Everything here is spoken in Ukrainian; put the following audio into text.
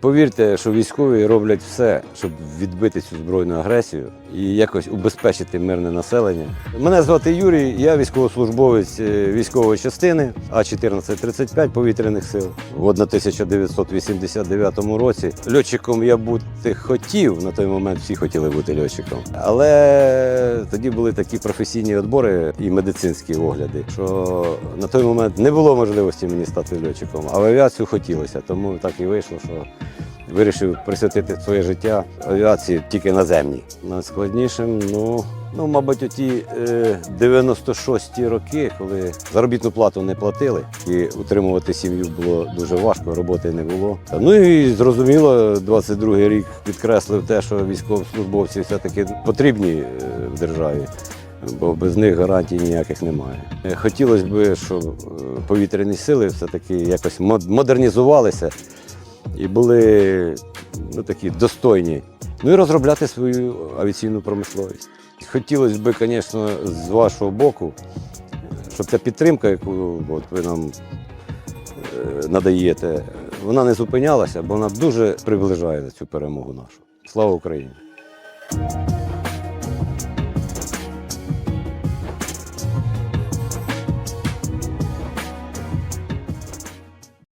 Повірте, що військові роблять все, щоб відбити цю збройну агресію і якось убезпечити мирне населення. Мене звати Юрій, я військовослужбовець е, військової частини А1435 повітряних сил. В 1989 році льотчиком я бути хотів. На той момент всі хотіли бути льотчиком. Але тоді були такі професійні відбори і медицинські огляди, що на той момент не було можливості мені стати льотчиком, а в авіацію хотілося. Тому так і вийшло, що вирішив присвятити своє життя авіації тільки наземній. Найскладнішим, ну, ну мабуть, оті е, 96-ті роки, коли заробітну плату не платили, і утримувати сім'ю було дуже важко, роботи не було. Ну і зрозуміло, 22-й рік підкреслив те, що військовослужбовці все-таки потрібні е, в державі. Бо без них гарантій ніяких немає. Е, Хотілося б, щоб е, повітряні сили все-таки якось мод- модернізувалися і були ну, такі достойні. Ну і розробляти свою авіаційну промисловість. Хотілося б, звісно, з вашого боку, щоб ця підтримка, яку от ви нам е, надаєте, вона не зупинялася, бо вона дуже приближає цю перемогу нашу. Слава Україні!